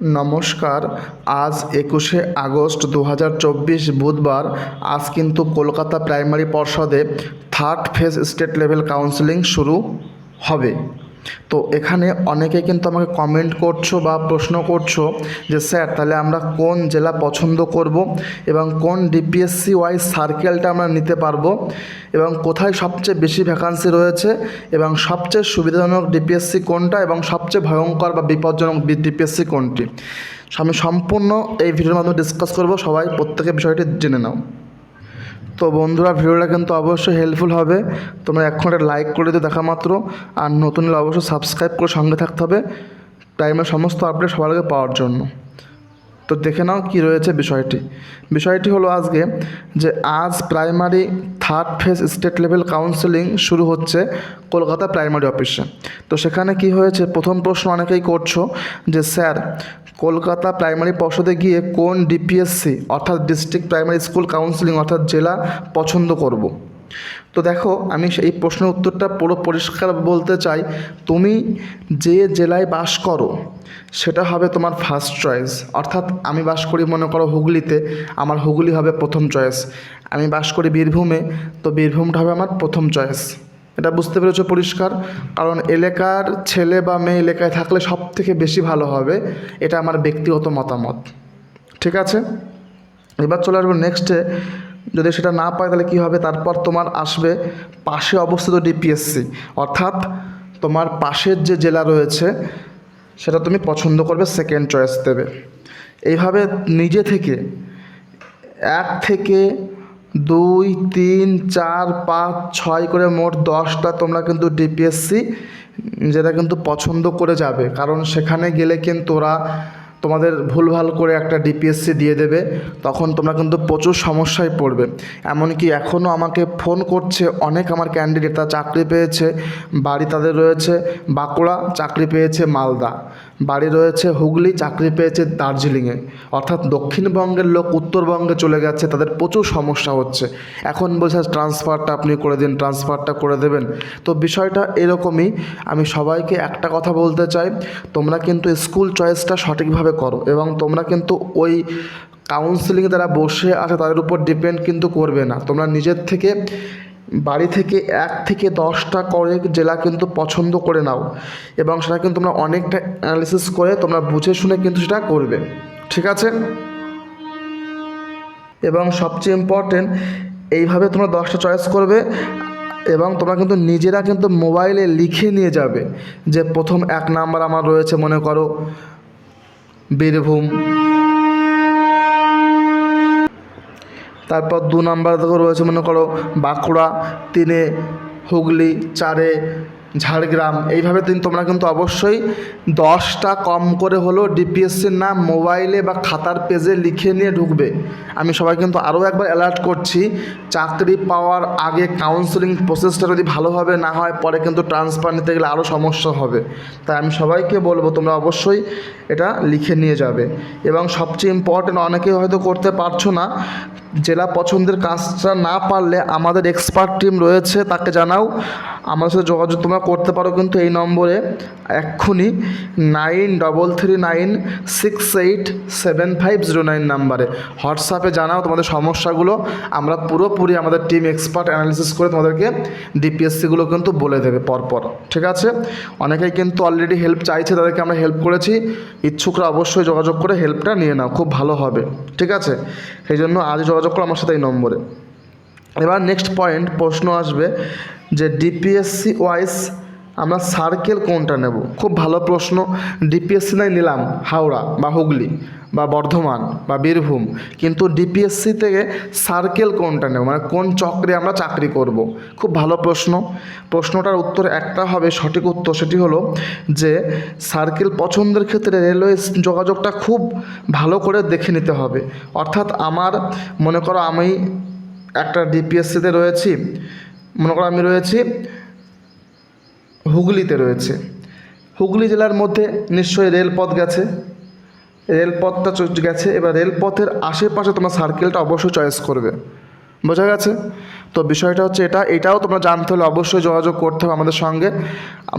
নমস্কার, আজ একুশে আগস্ট দু হাজার চব্বিশ বুধবার, আজ কিন্তু Kolkata primary পর্ষদে third phase state level counselling শুরু হবে। তো এখানে অনেকে কিন্তু আমাকে কমেন্ট করছ বা প্রশ্ন করছ যে, স্যার, তাহলে আমরা কোন জেলা পছন্দ করব এবং কোন ডিপিএসসি ওয়াইজ সার্কেলটা আমরা নিতে পারব এবং কোথায় সবচেয়ে বেশি ভ্যাকান্সি রয়েছে এবং সবচেয়ে সুবিধাজনক ডিপিএসসি কোনটা এবং সবচেয়ে ভয়ঙ্কর বা বিপজ্জনক ডিপিএসসি কোনটি? আমি সম্পূর্ণ এই ভিডিওর মাধ্যমে ডিসকাস করব। সবাই প্রত্যেকের বিষয়টি জেনে নাও। তো বন্ধুরা, ভিডিওটা কিন্তু অবশ্যই হেল্পফুল হবে। তোমরা এখন একটা লাইক করে দিও দেখা মাত্র। আর নতুন হলে অবশ্যই সাবস্ক্রাইব করে সঙ্গে থাকতে হবে। টাইমের সমস্ত আপডেট সবার আগে পাওয়ার জন্য। তো দেখে নাও কি রয়েছে বিষয়টি। বিষয়টি হলো আজকে যে আজ primary third phase state level counselling শুরু হচ্ছে কলকাতা প্রাইমারি অফিসে তো সেখানে কি হয়েছে? প্রথম প্রশ্ন অনেকেই করছ যে, স্যার, কলকাতা প্রাইমারি পর্ষদে গিয়ে কোন ডিপিএসসি অর্থাৎ ডিস্ট্রিক্ট প্রাইমারি স্কুল কাউন্সিলিং অর্থাৎ জেলা পছন্দ করব। তো দেখো, আমি এই প্রশ্নের উত্তরটা পুরো পরিষ্কার বলতে চাই। তুমি যে জেলায় বাস করো, সেটা হবে তোমার ফার্স্ট চয়েস অর্থাৎ আমি বাস করি, মনে করো, হুগলিতে। আমার হুগলি হবে প্রথম চয়েস আমি বাস করি বীরভূমে, তো বীরভূমটা হবে আমার প্রথম চয়েস এটা বুঝতে পেরেছ পরিষ্কার? কারণ এলাকার ছেলে বা মেয়ে এলাকায় থাকলে সব থেকে বেশি ভালো হবে। এটা আমার ব্যক্তিগত মতামত। ঠিক আছে? এবার চলে আসব নেক্সটে যদি সেটা না পায় তাহলে কী হবে? তারপর তোমার আসবে পাশে অবস্থিত ডিপিএসসি অর্থাৎ তোমার পাশের যে জেলা রয়েছে, সেটা তুমি পছন্দ করবে সেকেন্ড চয়েস দেবে। এইভাবে নিজে থেকে এক থেকে দুই, তিন, চার, পাঁচ, ছয় করে মোট দশটা তোমরা কিন্তু ডিপিএসসি যেটা কিন্তু পছন্দ করে যাবে। কারণ সেখানে গেলে কিন্তু ওরা তোমাদের ভুলভাল করে একটা ডিপিএসসি দিয়ে দেবে, তখন তোমরা কিন্তু প্রচুর সমস্যায় পড়বে। এমনকি এখনও আমাকে ফোন করছে অনেক আমার ক্যান্ডিডেট তারা চাকরি পেয়েছে, বাড়ি তাদের রয়েছে, বাঁকুড়া, চাকরি পেয়েছে মালদা। বাড়ি রয়েছে হুগলি, চাকরি পেয়েছে দার্জিলিংয়ে। অর্থাৎ দক্ষিণবঙ্গের লোক উত্তরবঙ্গে চলে গেছে, তাদের প্রচুর সমস্যা হচ্ছে। এখন বলছে ট্রান্সফারটা আপনি করে দিন ট্রান্সফারটা করে দেবেন। তো বিষয়টা এরকমই, আমি সবাইকে একটা কথা বলতে চাই, তোমরা কিন্তু স্কুল চয়েসটা সঠিকভাবে করো এবং তোমরা কিন্তু ওই কাউন্সিলিংয়ে যারা বসে আছে, তাদের উপর ডিপেন্ড কিন্তু করবে না। তোমরা নিজের থেকে বাড়ি থেকে এক থেকে দশটা করে জেলা কিন্তু পছন্দ করে নাও এবং সেটা কিন্তু তোমরা অনেকটা অ্যানালিসিস করে তোমরা বুঝে শুনে কিন্তু সেটা করবে। ঠিক আছে? এবং সবচেয়ে ইম্পর্টেন্ট এইভাবে তোমরা দশটা চয়েস করবে এবং তোমরা কিন্তু নিজেরা কিন্তু মোবাইলে লিখে নিয়ে যাবে যে প্রথম এক নাম্বার আমার রয়েছে মনে করো বীরভূম তারপর দু নাম্বার রয়েছে, মনে করো বাঁকুড়া, তিনে হুগলি, চারে ঝাড়গ্রাম। এইভাবে তিন তোমরা কিন্তু অবশ্যই দশটা কম করে হলেও ডিপিএসসির নাম মোবাইলে বা খাতার পেজে লিখে নিয়ে ঢুকবে। আমি সবাই কিন্তু আরও একবার অ্যালার্ট করছি, চাকরি পাওয়ার আগে কাউন্সেলিং প্রসেসটা যদি ভালোভাবে না হয়, পরে কিন্তু ট্রান্সফার নিতে গেলে আরও সমস্যা হবে। তাই আমি সবাইকে বলব, তোমরা অবশ্যই এটা লিখে নিয়ে যাবে। এবং সবচেয়ে ইম্পর্টেন্ট অনেকে হয়তো করতে পারছ না জেলা পছন্দের কাজটা না পারলে আমাদের এক্সপার্ট টিম রয়েছে, তাকে জানাও। আমার সাথে যোগাযোগ তোমরা করতে পারো কিন্তু এই নম্বরে। এক্ষুনি nine double three nine six eight seven five zero nine নাম্বারে। হোয়াটসঅ্যাপে জানাও তোমাদের সমস্যাগুলো। আমরা পুরোপুরি আমাদের টিম এক্সপার্ট অ্যানালিসিস করে তোমাদেরকে ডিপিএসসিগুলো কিন্তু বলে দেবে পরপর। ঠিক আছে? অনেকেই কিন্তু অলরেডি হেল্প চাইছে, তাদেরকে আমরা হেল্প করেছি। ইচ্ছুকরা অবশ্যই যোগাযোগ করে হেল্পটা নিয়ে নাও, খুব ভালো হবে। ঠিক আছে? সেই জন্য আজ যোগাযোগ করো আমার সাথে এই নম্বরে। এবার নেক্সট পয়েন্ট প্রশ্ন আসবে যে ডিপিএসসি ওয়াইজ আমরা সার্কেল কোনটা নেব? খুব ভালো প্রশ্ন। ডিপিএসসি নাই নিলাম, হাওড়া বা হুগলি। বা বর্ধমান বা বীরভূম, কিন্তু ডিপিএসসি থেকে সার্কেল কোনটা নেব? মানে কোন চক্রে আমরা চাকরি করব। খুব ভালো প্রশ্ন। প্রশ্নটার উত্তর একটা হবে, সঠিক উত্তর সেটি হলো যে সার্কেল পছন্দের ক্ষেত্রে রেলওয়ে যোগাযোগটা খুব ভালো করে দেখে নিতে হবে। অর্থাৎ আমার, মনে করো আমি একটা ডিপিএসসিতে রয়েছি, মনে করো আমি রয়েছি হুগলিতে রয়েছে। হুগলি জেলার মধ্যে নিশ্চয়ই রেলপথ গেছে। রেলপথটা গেছে, এবার রেলপথের আশেপাশে তোমার সার্কেলটা অবশ্যই চয়েস করবে। বোঝা গেছে? তো বিষয়টা হচ্ছে এটা, এটাও তোমরা জানতে হলে অবশ্যই যোগাযোগ করতে হবে আমাদের সঙ্গে।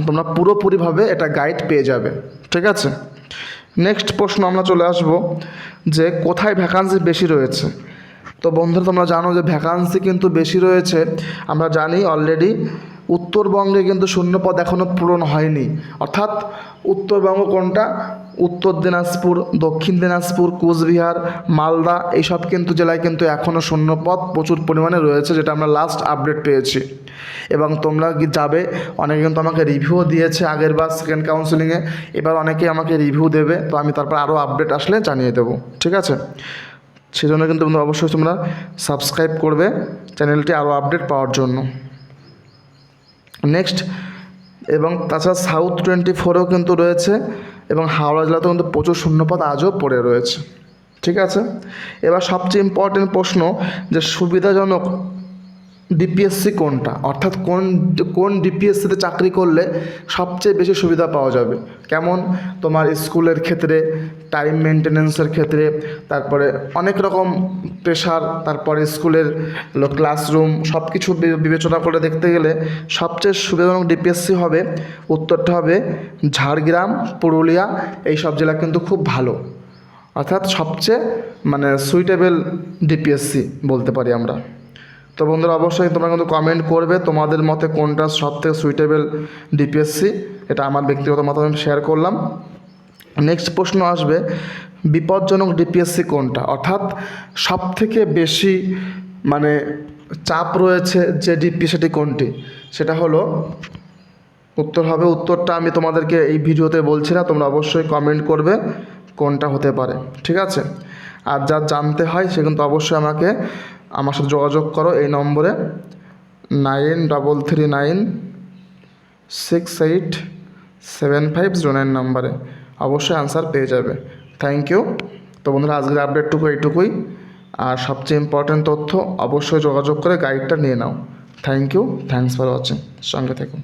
তোমরা পুরোপুরিভাবে এটা গাইড পেয়ে যাবে, ঠিক আছে? নেক্সট প্রশ্ন আমরা চলে আসব যে কোথায় ভ্যাকান্সি বেশি রয়েছে? তো বন্ধুরা, তোমরা জানো যে ভ্যাকান্সি কিন্তু বেশি রয়েছে, আমরা জানি অলরেডি উত্তরবঙ্গে কিন্তু শূন্যপদ এখনও পূরণ হয়নি। অর্থাৎ উত্তরবঙ্গ কোনটা? উত্তর দিনাজপুর, দক্ষিণ দিনাজপুর, কোচবিহার, মালদা, এইসব কিন্তু জেলায় কিন্তু এখনও শূন্যপদ প্রচুর পরিমাণে রয়েছে, যেটা আমরা লাস্ট আপডেট পেয়েছি। এবং তোমরা যাবে? অনেকে কিন্তু আমাকে রিভিউ দিয়েছে আগের বার সেকেন্ড কাউন্সিলিংয়ে এবার অনেকেই আমাকে রিভিউ দেবে, তো আমি তারপর আরও আপডেট আসলে জানিয়ে দেবো, ঠিক আছে? সেজন্য কিন্তু তোমরা অবশ্যই তোমরা সাবস্ক্রাইব করবে চ্যানেলটি আরও আপডেট পাওয়ার জন্য। নেক্সট এবং তাছাড়া সাউথ টোয়েন্টি ফোরেও কিন্তু রয়েছে, এবং হাওড়া জেলাতেও কিন্তু প্রচুর শূন্যপাত আজও পড়ে রয়েছে। ঠিক আছে? এবার সবচেয়ে ইম্পর্টেন্ট প্রশ্ন যে সুবিধাজনক ডিপিএসসি কোনটা? অর্থাৎ কোন কোন ডিপিএসসিতে চাকরি করলে সবচেয়ে বেশি সুবিধা পাওয়া যাবে? কেমন? তোমার স্কুলের ক্ষেত্রে টাইম মেনটেনেন্সের ক্ষেত্রে, তারপরে অনেক রকম প্রেশার তারপরে স্কুলের ক্লাসরুম সব কিছু বিবেচনা করে দেখতে গেলে সবচেয়ে সুবিধাজনক ডিপিএসসি হবে, উত্তরটা হবে ঝাড়গ্রাম, পুরুলিয়া এই সব জেলা কিন্তু খুব ভালো। অর্থাৎ সবচেয়ে মানে সুইটেবল ডিপিএসসি বলতে পারি আমরা। তো বন্ধুরা অবশ্যই তোমরা কিন্তু কমেন্ট করবে তোমাদের মতে কোনটা সব থেকে সুইটেবল ডিপিএসসি এটা আমার ব্যক্তিগত মতামত আমি শেয়ার করলাম। নেক্সট প্রশ্ন আসবে, বিপজ্জনক ডিপিএসসি কোনটা? অর্থাৎ সবথেকে বেশি মানে চাপ রয়েছে যে ডিপি সেটি কোনটি? সেটা হলো, উত্তর হবে, উত্তরটা আমি তোমাদেরকে এই ভিডিওতে বলছি না, তোমরা অবশ্যই কমেন্ট করবে কোনটা হতে পারে, ঠিক আছে? আর যা জানতে হয় সে কিন্তু অবশ্যই আমাকে আমার সাথে যোগাযোগ করো, এই নম্বরে nine double three nine six eight seven five zero nine নাম্বারে। অবশ্যই আনসার পেয়ে যাবে। থ্যাংক ইউ তো বন্ধুরা, আজকের আপডেটটুকু এইটুকুই। আর সবচেয়ে ইম্পর্ট্যান্ট তথ্য, অবশ্যই যোগাযোগ করে গাইডটা নিয়ে নাও। Thank you thanks for watching সঙ্গে থেকো।